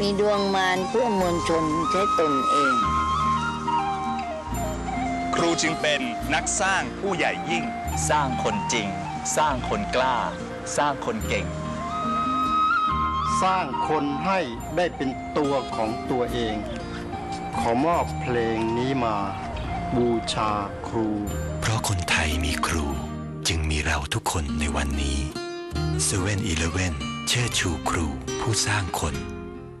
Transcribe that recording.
มีดวงมารเพื่อมวลชนใช้ตนเอง ครูจึงเป็นนักสร้างผู้ใหญ่ยิ่ง สร้างคนจริง สร้างคนกล้า สร้างคนเก่ง สร้างคนให้ได้เป็นตัวของตัวเอง ขอมอบเพลงนี้มา บูชาครู เพราะคนไทยมีครูจึงมีเราทุกคนในวันนี้7 e เ e ่ e อเชิดชูครูผู้สร้างคน